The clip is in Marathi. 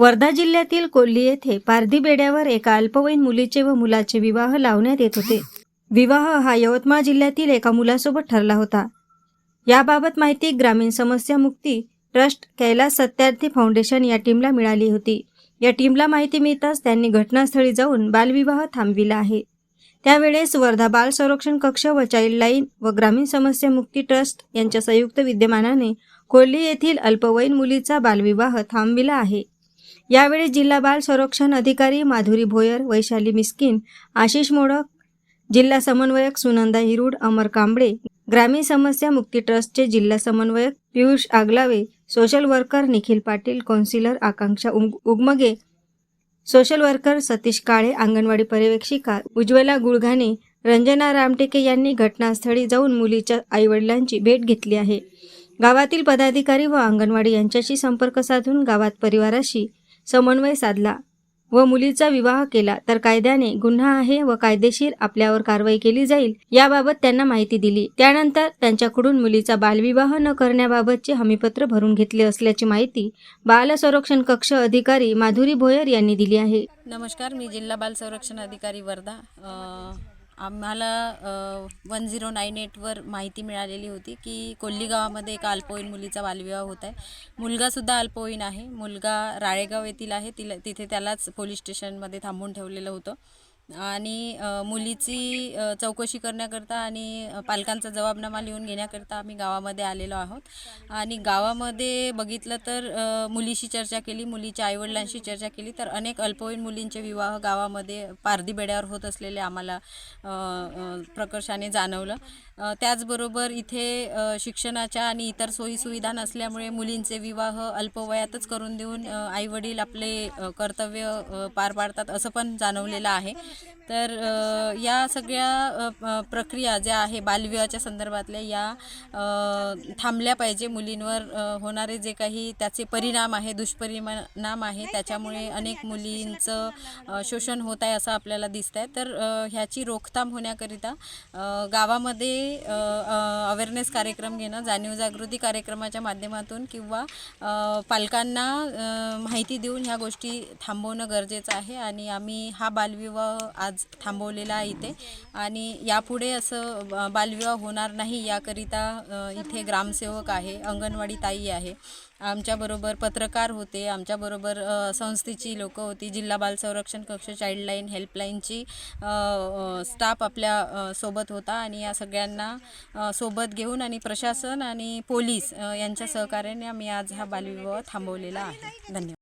वर्धा जिल्ह्यातील कोल्ली येथे पारधी बेड्यावर एका अल्पवयीन मुलीचे व मुलाचे विवाह लावण्यात येत होते. विवाह हा यवतमाळ जिल्ह्यातील एका मुलासोबत ठरला होता. याबाबत माहिती ग्रामीण समस्या मुक्ती ट्रस्ट कैलास सत्यार्थी फाउंडेशन या टीमला मिळाली होती. या टीमला माहिती मिळताच त्यांनी घटनास्थळी जाऊन बालविवाह थांबविला आहे. त्यावेळेस वर्धा बाल संरक्षण कक्ष व चाइल्डलाईन व ग्रामीण समस्या मुक्ती ट्रस्ट यांच्या संयुक्त विद्यमानाने कोल्ही येथील अल्पवयीन मुलीचा बालविवाह थांबविला आहे. यावेळी जिल्हा बाल संरक्षण अधिकारी माधुरी भोयर वैशाली मिस्किन आशिष मोडक जिल्हा समन्वयक सुनंदा हिरूड अमर कांबळे ग्रामीण समस्या मुक्ती ट्रस्टचे जिल्हा समन्वयक Piyush Agalawe social worker Nikhil Patil counsellor Akanksha उग उगमगे सोशल वर्कर सतीश काळे अंगणवाडी पर्यवेक्षिका उज्ज्वला गुळघाणे रंजना रामटेके यांनी घटनास्थळी जाऊन मुलीच्या आईवडिलांची भेट घेतली आहे. गावातील पदाधिकारी व अंगणवाडी यांच्याशी संपर्क साधून गावात परिवाराशी समन्वय साधला व मुलीचा विवाह केला तर कायद्याने गुन्हा आहे व कायदेशीर आपल्यावर कारवाई केली जाईल याबाबत त्यांना माहिती दिली. त्यानंतर त्यांच्याकडून मुलीचा बालविवाह न करण्याबाबतचे हमीपत्र भरून घेतले असल्याची माहिती बाल संरक्षण कक्ष अधिकारी माधुरी भोयर यांनी दिली आहे. नमस्कार मी जिल्हा बाल संरक्षण अधिकारी वर्धा. आम्हाला वन झिरो नाईन एटवर माहिती मिळालेली होती की कोल्ली गावामध्ये एका अल्पवयीन मुलीचा बालविवाह होत आहे. मुलगासुद्धा अल्पवयीन आहे. मुलगा राळेगाव येथील आहे. तिला तिथे त्यालाच पोलीस स्टेशनमध्ये थांबून ठेवलेलं होतं. आणि मुलीची चौकशी करण्याकरता आणि पालकांचा जबाबनामा लिहून घेण्याकरता आम्ही गावामध्ये आलेलो आहोत. आणि गावामध्ये बघितलं तर मुलीशी चर्चा केली मुलीच्या आईवडिलांशी चर्चा केली तर अनेक अल्पवयीन मुलींचे विवाह गावामध्ये पारधी बेड्यावर होत असलेले आम्हाला प्रकर्षाने जाणवलं. त्याचबरोबर इथे शिक्षणाच्या आणि इतर सोयीसुविधा नसल्यामुळे मुलींचे विवाह अल्पवयातच करून देऊन आईवडील आपले कर्तव्य पार पाडतात असं पण जाणवलेलं आहे. तर या सगळ्या प्रक्रिया ज्या आहे बालविवाहाच्या संदर्भातल्या या थांबल्या पाहिजे मुलींवर होणारे जे काही त्याचे परिणाम आहे दुष्परिणाम आहे त्याच्यामुळे अनेक मुलींचं शोषण होत आहे असं आपल्याला दिसत आहे तर ह्याची रोकथाम होण्याकरिता गावामध्ये अवेअरनेस कार्यक्रम घेणं जाणीव जागृती कार्यक्रमाच्या माध्यमातून किंवा पालकांना माहिती देऊन ह्या गोष्टी थांबवणं गरजेचं आहे. आणि आम्ही हा बालविवाह आज थांबवलेला आहे इथे. आणि यापुढे असं ब- बालविवाह होणार नाही याकरिता इथे ग्रामसेवक आहे अंगणवाडी ताई आहे. आमच्याबरोबर पत्रकार होते आमच्याबरोबर संस्थेची लोकं होती जिल्हा बाल संरक्षण कक्ष चाइल्डलाईन हेल्पलाईनची स्टाफ आपल्यासोबत होता. आणि या सगळ्यांना सोबत घेऊन आणि प्रशासन आणि पोलीस यांच्या सहकार्याने आम्ही आज हा बालविवाह थांबवलेला आहे. धन्यवाद.